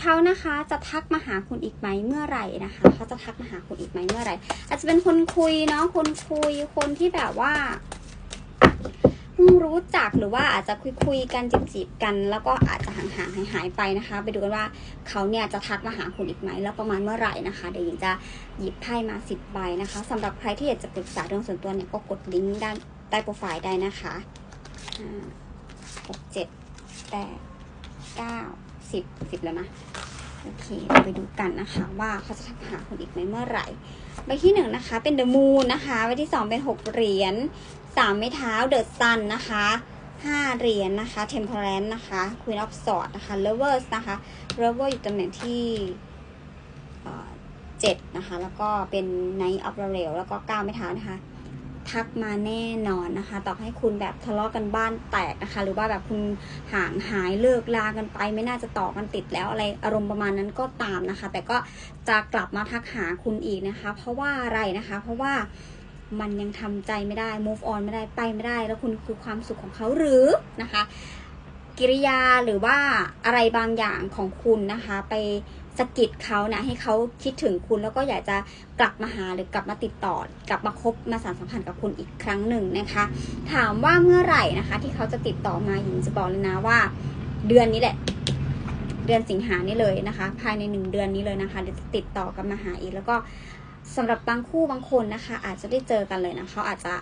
เขานะคะจะทักมาหาคุณอีกไหมเมื่อไหร่นะคะเขาจะทักมาหาคุณอีกไหมเมื่อไหร่ อาจจะเป็นคนคุยเนาะคนคุยคนที่แบบว่าเพิ่งรู้จักหรือว่าอาจจะคุยคุยกันจีบจีบกัน แล้วก็อาจจะห่างห่างหายหายไปนะคะ ไปดูกันว่าเขาเนี่ยจะทักมาหาคุณอีกไหมแล้วประมาณเมื่อไหร่นะคะ เดี๋ยวหญิงจะหยิบไพ่มาสิบใบนะคะสำหรับใครที่อยากจะปรึกษาเรื่องส่วนตัวเนี่ยก็กดลิงก์ด้านใต้โปรไฟล์ได้นะคะห้าหกเจ็ดแปดเก้า สิบสิบแล้วนะ โอเคเราไปดูกันนะคะว่าเขาจะทักหาคุณอีกไหมเมื่อไหร่ ใบที่หนึ่งนะคะ เป็น The Moon นะคะ ใบที่สองเป็นหกเหรียญสามไม้เท้า The Sun นนะคะห้าเหรียญนะคะ Temperance นะคะ Queen of Swords นะคะ Lovers นะคะ Lover อยู่ตำแหน่งที่เอ่อเจ็ดนะคะ แล้วก็เป็น Knight of the Rail แล้วก็เก้าไม้เท้านะคะ ทักมาแน่นอนนะคะ ต่อให้คุณแบบทะเลาะกันบ้านแตกนะคะ หรือว่าแบบคุณห่างหายเลิกลากันไป ไม่น่าจะต่อกันติดแล้วอะไรอารมณ์ประมาณนั้นก็ตามนะคะ แต่ก็จะกลับมาทักหาคุณอีกนะคะ เพราะว่าอะไรนะคะ เพราะว่ามันยังทำใจไม่ได้ move on ไม่ได้ไปไม่ได้ แล้วคุณคือความสุขของเขาหรือนะคะ กิริยาหรือว่าอะไรบางอย่างของคุณนะคะ ไป สะกิดเขานะให้เขาคิดถึงคุณแล้วก็อยากจะกลับมาหาหรือกลับมาติดต่อ กลับมาคบมาสานสัมพันธ์กับคุณอีกครั้งหนึ่งนะคะ ถามว่าเมื่อไหร่นะคะ ที่เขาจะติดต่อมาหญิงจะบอกเลยนะว่า เดือนนี้แหละ เดือนสิงหานี่เลยนะคะ ภายในหนึ่งเดือนนี้เลยนะคะเดี๋ยวจะติดต่อกับมาหาอีกแล้วก็สำหรับบางคู่บางคนนะคะ อาจจะได้เจอกันเลยนะเขาอาจจะ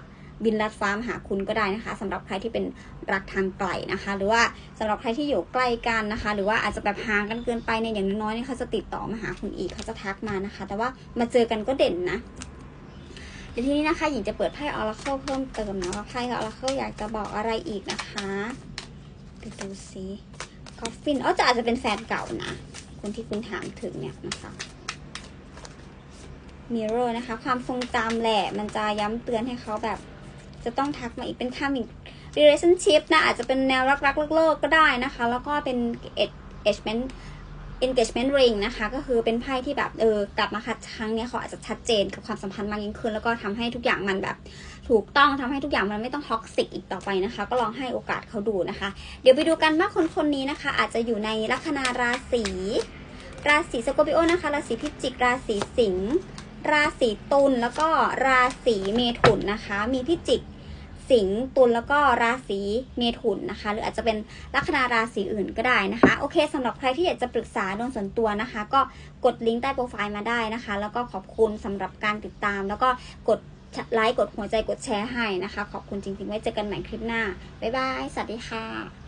บินลัดฟ้ามาหาคุณก็ได้นะคะสำหรับใครที่เป็นรักทางไกลนะคะ หรือว่าสำหรับใครที่อยู่ใกล้กันนะคะ หรือว่าอาจจะแบบห่างกันเกินไปเนี่ยอย่างน้อยๆเนี่ยเขาจะติดต่อมาหาคุณอีกเขาจะทักมานะคะ แต่ว่ามาเจอกันก็เด่นนะเดี๋ยวทีนี้นะคะหญิงจะเปิดไพ่ออราเคิลเพิ่มเติมนะว่าไพ่ออราเคิลอยากจะบอกอะไรอีกนะคะไปดูซิกอฟฟินอ๋อจะอาจจะเป็นแฟนเก่านะคนที่คุณถามถึงเนี่ยนะคะมิเรอร์นะคะ ความทรงจำแหละ มันจะย้ำเตือนให้เขาแบบ จะต้องทักมาอีกเป็นคำอีก relationship นะ อาจจะเป็นแนวรักๆเลิกๆก็ได้นะคะ แล้วก็เป็น engagement engagement ring นะคะ ก็คือเป็นไพ่ที่แบบเออกลับมาคัดครั้งเนี้ยเขาอาจจะชัดเจนกับความสัมพันธ์มากยิ่งขึ้น แล้วก็ทำให้ทุกอย่างมันแบบถูกต้องทำให้ทุกอย่างมันไม่ต้องท็อกซิกอีกต่อไปนะคะ ก็ลองให้โอกาสเขาดูนะคะ เดี๋ยวไปดูกันว่าคนคนนี้นะคะ อาจจะอยู่ในลัคนาราศีราศีสกอร์ปิโอนะคะ ราศีพิจิก ราศีสิงห์ ราศีตุล แล้วก็ราศีเมถุนนะคะ มีพิจิก สิงห์ตุลแล้วก็ราศีเมถุนนะคะ หรืออาจจะเป็นลัคนาราศีอื่นก็ได้นะคะโอเคสำหรับใครที่อยากจะปรึกษาดวงส่วนตัวนะคะ ก็กดลิงก์ใต้โปรไฟล์มาได้นะคะ แล้วก็ขอบคุณสำหรับการติดตาม แล้วก็กดไลค์กดหัวใจกดแชร์ให้นะคะ ขอบคุณจริงๆไว้เจอกันใหม่คลิปหน้าบ๊ายบายสวัสดีค่ะ